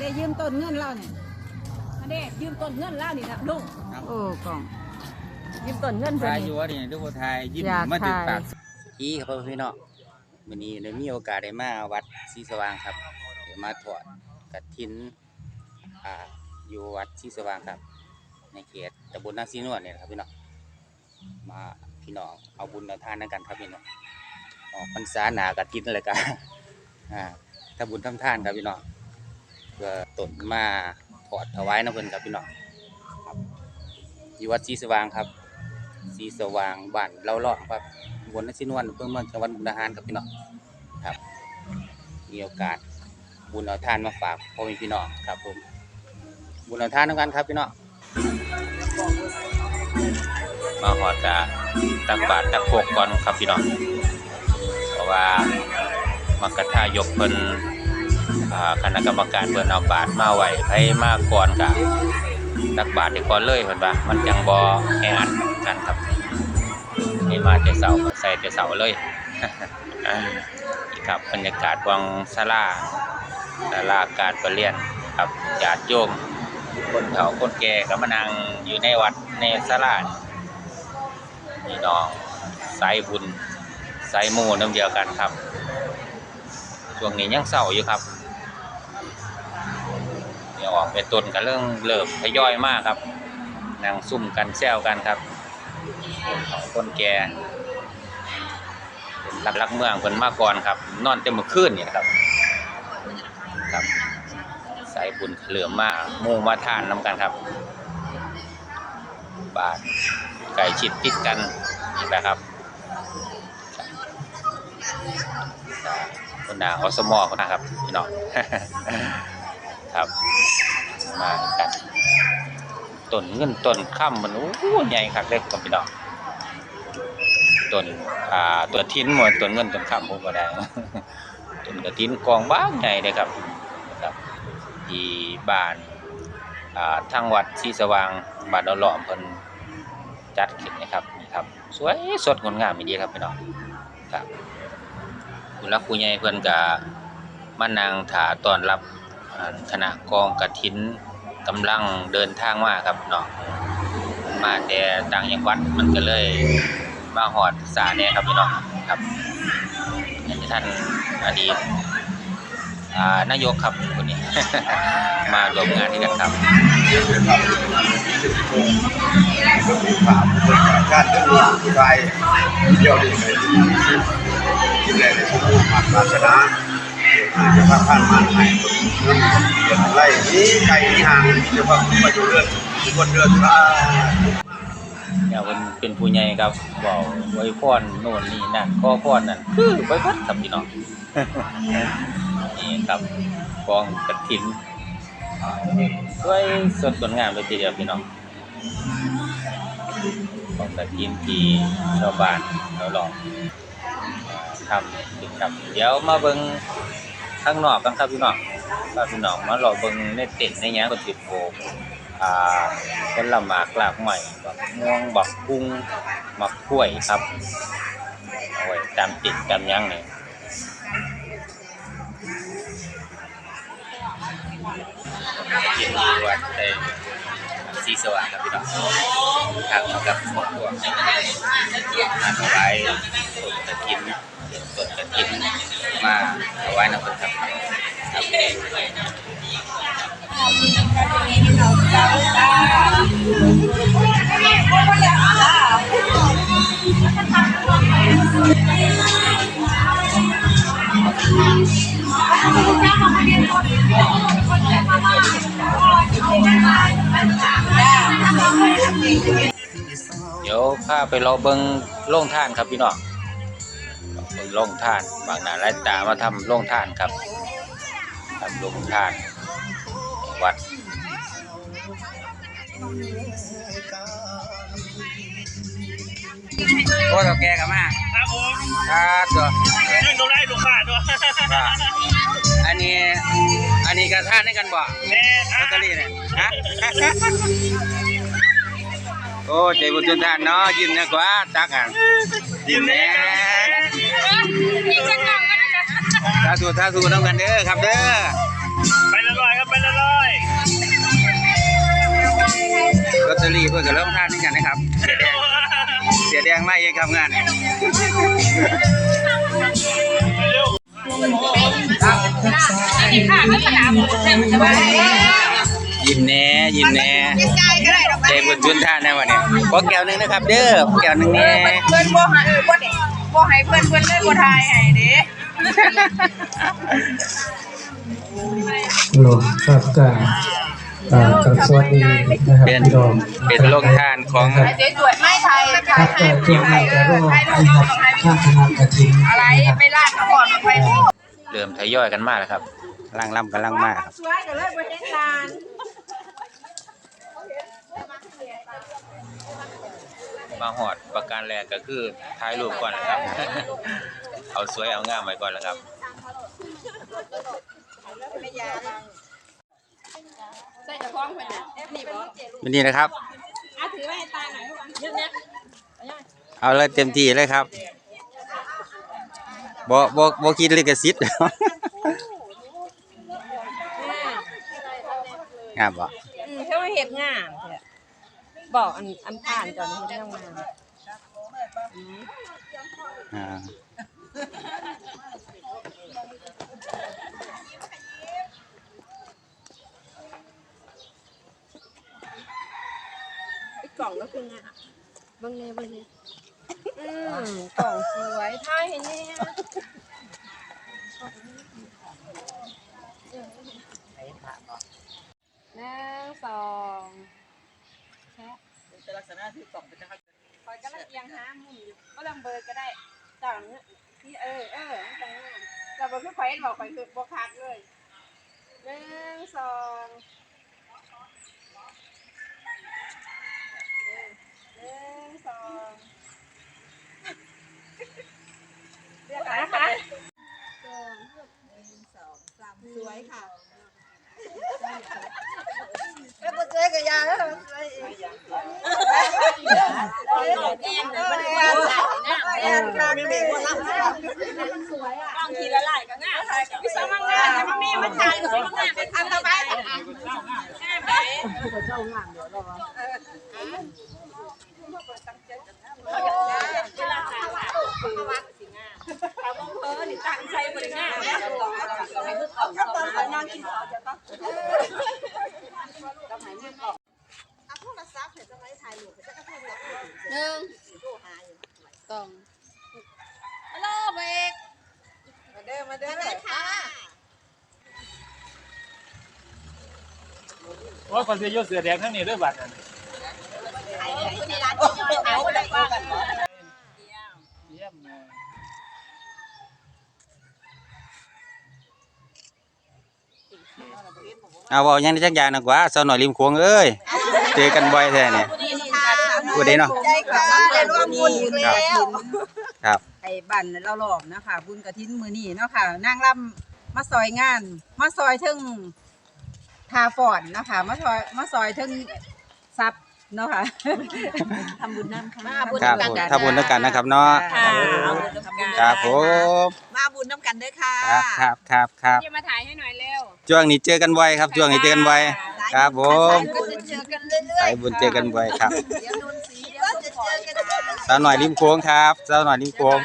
ได้ยืมต้นเงินเราเนี่ยอันนี้ยืมต้นเงินเรานี่นะลุงโอ้กล่องยืมต้นเงินเพิ่นทายอนี่ ยู่ว่านี่ทุกคนทายยิ้มอยากมาถึงถ่ายปากอีครับพี่น้องวันนี้ได้มีโอกาสได้มาวัดศรีสว่างครับได้มาถอดกฐินอ่าอยู่วัดศรีสว่างครับ ในเขตตำบลนาซีนวลเนี่ยนะครับพี่น้องมาพี่น้องเอาบุญเอาทานด้วยกันครับพี่น้องออกพรรษาหนากฐินอะไรกันอ่าถ้าบุญทำทานครับพี่น้อง เพื่อตนมาถอดถวายนะเพิ่นครับพี่น้องครับอยู่วัดศรีสว่างครับสีสว่างบ้านเราลาะครับบนนสินวนเพิ่งเมืองจังหวัดมุกดาหารครับพี่น้องครับ มีโอกาสบุญเอาทานมาฝากพ่อแม่พี่น้องครับผมบุญเอาทานทั้งกันครับพี่น้องมาหอดกะตักบาตรตักโคกก่อนครับพี่น้องเพราะว่ามักกะท่ายกเพิ่น คณะกรรมการเพิ่นเอาบาตรมาไว้ให้มาก่อนกะตักบาตรเดี๋ยวก่อนเลยเพิ่นว่ามันจังบ่แออัดกันครับนี่มาแต่เสาใส่แต่เสาเลยนี่ครับบรรยากาศวังศาลาศาลาการประเรียนครับญาติโยมคนเฒ่าคนแก่ก็มานั่งอยู่ในวัดในศาลานี่น้องสายบุญสายมูน้ำเดียวกันครับช่วงนี้ยังเศร้าอยู่ครับ ออกเป็นต้นกันเรื่องเริ่มทยอยมากครับนั่งซุ่มกันแซวกันครับคนเฒ่าคนแก่เป็นรักรักเมืองเพิ่นมาก่อนครับ นอนเต็มมื้อคืนนี่ครับครับสายบุญเหลือมมาหมู่มาทานนํกันครับ บาทไก่ชิดติดกันนี่แหละครับคนหนาอสมอคนนะครับพี่น้อง ครับ มากันต้นเงินต้นข้ามมันโอ้ใหญ่คักเลยครับพี่น้องต้นอ่าตัวทิ้นหมดต้นเงินต้นข้ามผมก็ได้ต้นกระทิ้นกองบ้างใหญ่เลยครับครับ ที่บ้านอ่าทางวัดศรีสว่างบ้านดอนหล่อมเพิ่นจัดขึ้นนะครับนี่ครับ สวยสดงดงามอีดีครับพี่น้องครับผู้รักผู้ใหญ่เพิ่นก็มานั่งถาต้อนรับ คณะกองกฐินกำลังเดินทางมาครับเนาะมาแต่ต่างจังหวัดมันก็เลยมาหอดสาแน่ครับพี่น้องครับท่านอดีตนายกครับคนนี้ มาร่วมงานที่กันครับถามคนชาติเรื่องผู้ชายเดียวดีเลยกินแรงในผู้ผ่านศาสนา จะพาผ่านมาให้เดินไล่นี้ไก่ที่ห่างจะว่ามาอยู่เรื่อนคนเดินทาเนี่ยเป็นเป็นผู้ใหญ่ครับบอกไว้พรโน่นนี่นั่นก็พรนั่นคือไว้พัดครับพี่น้องนี่ครับกองกฐินสวยสดงดงามเลยทีเดียวพี่น้องของกฐินที่ชาวบ้านเราลองทำกิจกรรมเดี๋ยวมาเบิ่ง ข้างนอกกันครับพี่น้องถ้าพี่น้องมาหลอเบิ่งในเต็นท์ในหยังก็สิบโบกอ่าผละหมากหลากใหม่บักม่วงบักกุ้งบักกล้วยครับเอาไว้ตามติดตามยังเนี่ยกินดีวัดได้สีสว่างครับพี่น้องทางกับครอบครัวมาถวายต้นกระถินต้นกระถินมาถวายน้ำเพิ่นครับครับเดี๋ยวพาไปรอเบิงโล่งท่านครับพี่น้อง โล่งท่าน บางนาไล่ตามาทำโล่งท่านครับทำโล่งท่านวัดโอ้ตัวแกกันมาครับผมครับตัวยื่นตรงได้ลูกค้าด้วยว่าอันนี้ อันนี้กระท่านให้กันบ่แม่คลรัอบตเตอรี่เนี่ยฮะโอ้ใจบุญจุนทานเนาะยิ้มนะกว่าตักอะยิ้มแน่ สาธุสาธุน้ำกันเด้อครับเด้อไปละลอยครับไปละลอยลอตเตอรี่เพื่อนกับเริ่มท่านนี่กันนะครับเสียแดงไม่เองทำงานนี่ค่ะก็สนามใช่ไหมใช่ไหมยิ้มแน่ยิ้มแน่ใจก็ได้ดอกใจบุญชุนท่านนะวันนี้ขอแก้วหนึ่งนะครับ เด้อแก้วหนึ่งแน่เพื่อน บ่หาเออบ่เด็กบ่ให้เพื่อนเพื่อนเลยบ่ทายให้เด้หลวงครับก็อ่ากับสวัสดีนะครับเป็นพี่น้องเป็นโรงทานของครับเจ๊ตรวจไม่ไทยครับก็ช่วงนี้จะรอนะครับข้างคณะกระถิ่นอะไรนะครับ ไปลาดก่อนไป เริ่มทยอยกันมากแล้วครับกำลังล่ำกำลังมากครับ สวยก็เลยบ่เห็นลาน มาหอดประการแรกก็คือถ่ายรูปก่อนนะครับ เอาสวยเอางามไว้ก่อนแล้วครับใส่จะคล้องเพิ่นน่ะนี่บ่วันนี้นะครับ อะถือไว้ให้ตาหน่อยลูกอะยืนเนี่ยเอาเลยเต็มที่เลยครับบ่บ่บ่คิดลิขสิทธิ์ งามบ่อืมเขาว่าเฮ็ดงามแท้ บอกอันอันผ่านก่อนเฮ็ดงามอ่าไอ้กล่องก็คืองามเบิ่งแน่เบิ่งแน่อืมกล่องสวยถ่ายให้แน่หนึ่งสองแชะ จะลักษณะที่กล่องเป็นจังคอยกำลังเอียงหามุมอยู่ก็ลำเบอร์ก็ได้จังนี่เออเออจังงามแต่บ่คือข่อยเห็นบอกข่อยคือบ่คักเลยหนึ่งสองหนึ่งสองเรียกอะไรนะคะสวยค่ะ แล้วบ่เจอกับยาแล้วสวยอีกเออแอนนะมันว่าแอนค่ะไม่มีคนรับสวยอะบางทีละลายก็ง่ายพี่สมังงานแต่มันมีมันทายก็มันง่ายเป็นทำทำไมง่ายไปเอาบงเพอนี่ตั้งใจบริง่ายนะนั่งกิน หนึ่งสองฮัลโหลเบกมาเด้อมาเด้อเลยค่ะ ว่าคนเสียยศเสือแดงทั้งนี้ด้วยบัตรเอาไปเลยว่ากันเยี่ยมเลยเอาเว้ายังได้จักอย่างหนึงกว่าสาวหน่อยริมโขงเอ้ยเจอกันบ่อยแท้นี่พูดได้เนาะ ใจค่ะได้ร่วมบุญอีกแล้วครับ ไอ้บันเราหลอมนะคะบุญกระทินมือนี่เนาะค่ะนางรำมาซอยงาน มาซอยถึง ทาฟอนเนาะค่ะมาซอยมาซอยถึงซับเนาะค่ะ ทำบุญน้ำค่ะมาบุญครับน้ำกันถ้าบุญด้วยกันนะครับเนาะค่ะครับผมมาบุญน้ำกันเด้อค่ะครับครับครับครับอย่ามาถ่ายให้หน่อยเร็วช่วงนี้เจอกันบ่อยครับช่วงนี้เจอกันบ่อยครับ ผมก็จะเจอกันเรื่อยสายบุญเจอกันบ่อยครับๆเดี๋ยวโดนสีเดี๋ยวจะเจอกันค่ะสาวหน่อยริมโค้งครับสาวหน่อยริมโค้ง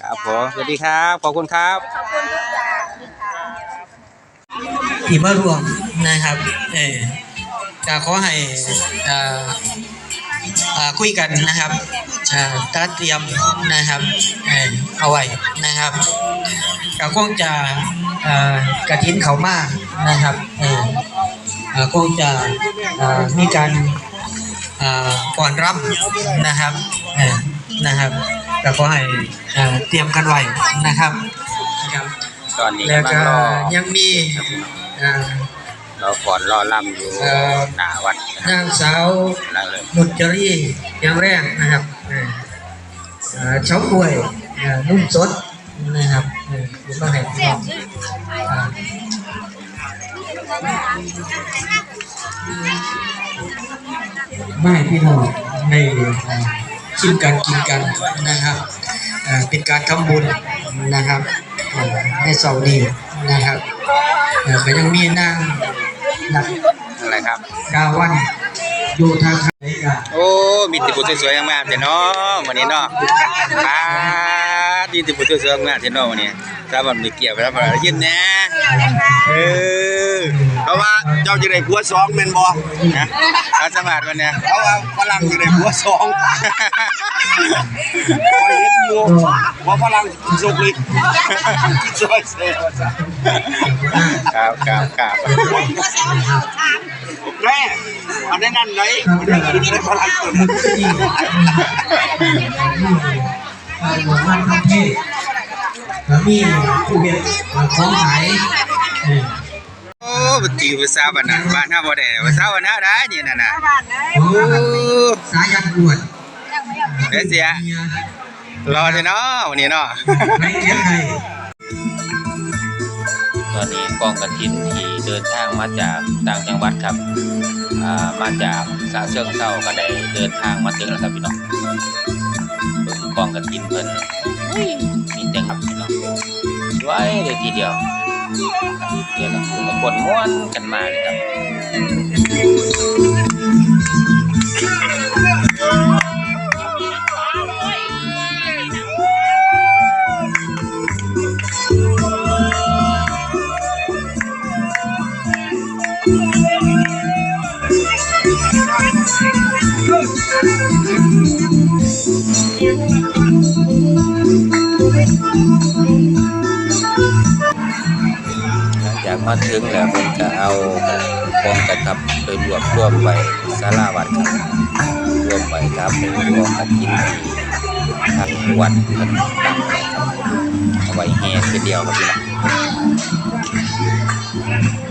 ครับผมสวัสดีครับขอบคุณครับ ขอบคุณทุกอย่าง ที่มารวม นะครับเออก็ขอให้อ่าอ่าคุยกันนะครับอ่าตัดเตรียมนะครับเออเอาไว้นะครับก็คงจะอ่ากระถินเขามากนะครับเอออ่าคงจะอ่ามีการอ่าก่อนรับนะครับเออนะครับก็ขอให้อ่าเตรียมกันไว้นะครับนะครับ ตอนนี้แล้วกำลังก็รอ ยังมีอ่า เราก่อนรอล่ำอยู่เอ่อ หน้าวัดนางสาวนั่นเลยนุจรียังแรงนะครับเอ่อเอ่อเฉาก้วยเอ่อนุ่มสดนะครับเอ่ออยู่บ้านไหนครับอ่าไม่พี่น้องในอ่าชิมกันกินกันนะครับอ่าเป็นการทำบุญนะครับอ่าในเสาร์นี้นะครับ เอ่อก็ยังมีนาง นักอะไรครับกาวันอยู่ทางไทยกับโอ้ มีติบุสวยๆงามๆเจ้าเนาะวันนี้เนาะอ่า ดีติบุสวยๆงามๆเจ้าเนาะวันนี้ถ้ามันมีเกี่ยวไปแล้วมันยินแน่เออเพราะว่าเจ้าจะได้ผัวสองแม่นบ่นะเอาสมัครวันนี้เพราะว่าฝรั่งจะได้ผัวสองคอยเห็นอยู่ว่าฝรั่งสุกเลยสวยเสียครับครับครับแม่อันนี้นั่นไหนอันนี้คือฝรั่งตัวนั้น ที่เอ่อหมู่บ้านท่องเที่ยวแล้วมีผู้เก็บของขายเอ่อโอ้ปฏิภาษาบ้านนะบ้านห้าบ่ได้ภาษาบ้านห้าได้นี่น่ะน่ะโอ้สายันบวชเดี๋ยวเสียรอเถอะเนาะวันนี้เนาะในเทียนไทยตอนนี้กองกระถินที่เดินทางมาจากต่างจังหวัดครับอ่ามาจากสาเชิงเซาก็ได้เดินทางมาถึงแล้วครับพี่น้อง กองกระถินเพิ่นมีแต่ครับพี่น้องไว้เลยทีเดียวเดี๋ยวนะคนม้วนกันมาเลยครับ จากมาถึงแล้วเพิ่นก็เอากองกระทับไปรวบรวมไว้ศาลาวัดครับรวมไว้ครับเป็นกองกฐินที่ทางวัดเพิ่นตั้งไว้ครับเอาไว้แห่คือเดียวครับพี่น้อง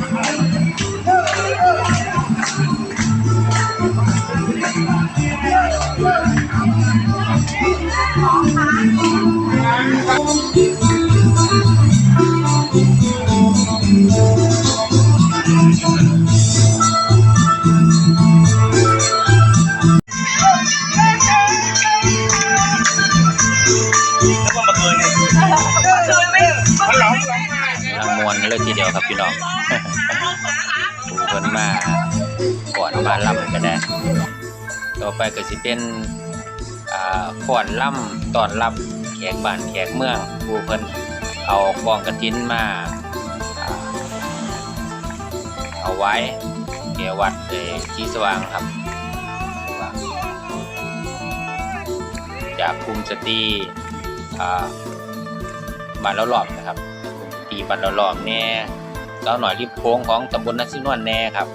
สิเป็นอ่าก่อนล่ำตอนรับแขกบ้านแขกเมืองผู้เพิ่นเอากองกฐินมาอเอาไว้แก่วัดเอ่อที่สว่างครับ จากภูมิสตรีอ่าบ้านลอบนะครับตีบ้านละรอบแน่เจ้าหน่อยริบโค้งของตำบลนัสินวนแน่ครับ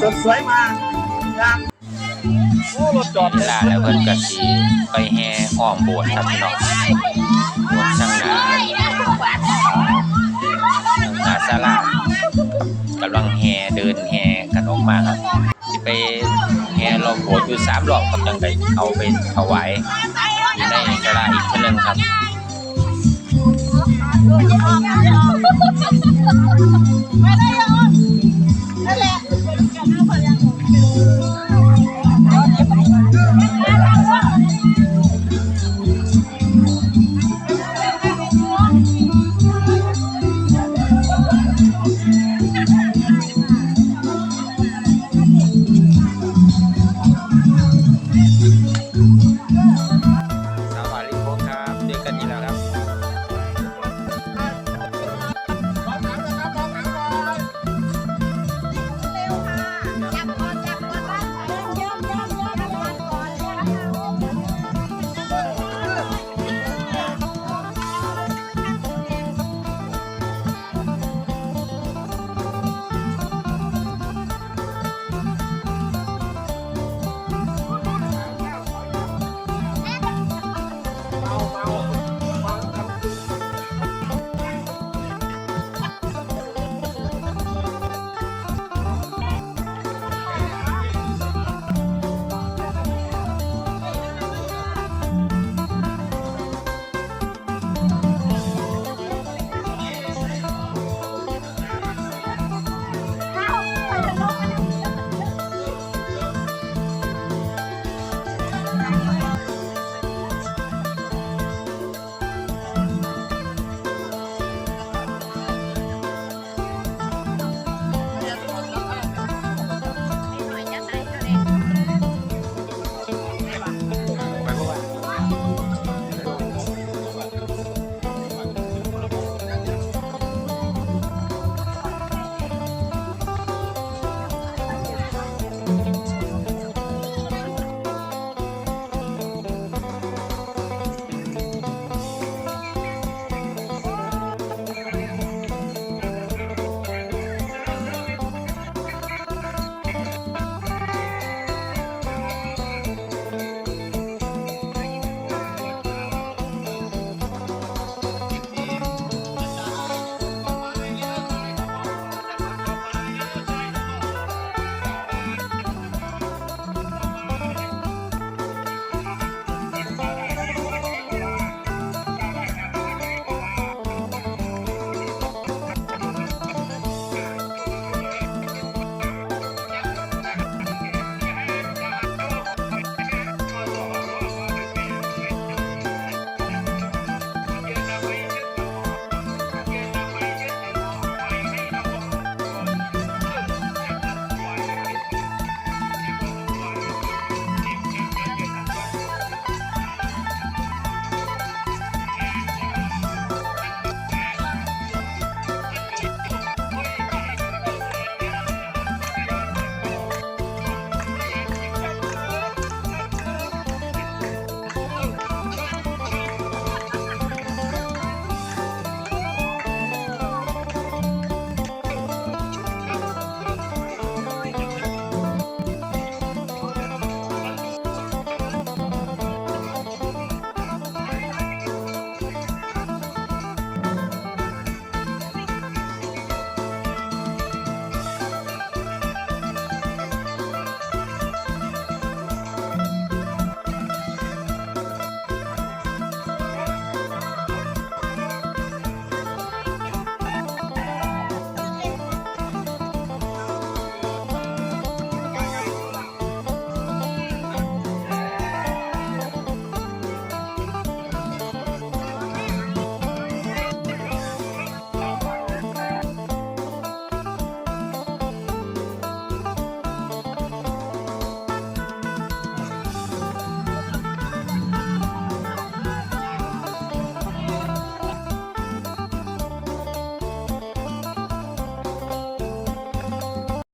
สดสวยมาจากโอ้รถจอดเวลาแล้วเพิ่นก็สิไปแห่อ้อมโบสถ์ครับพี่น้องโบสถ์ช่างนาหน้าศาลากำลังแห่เดินแห่กันออกมาครับสิไปแห่รอบโบสถ์อยู่สามรอบครับจังไดเอาไปถวายอยู่ในศาลาอีกเทื่อนึงครับไม่ได้ยัง นั่นแหละ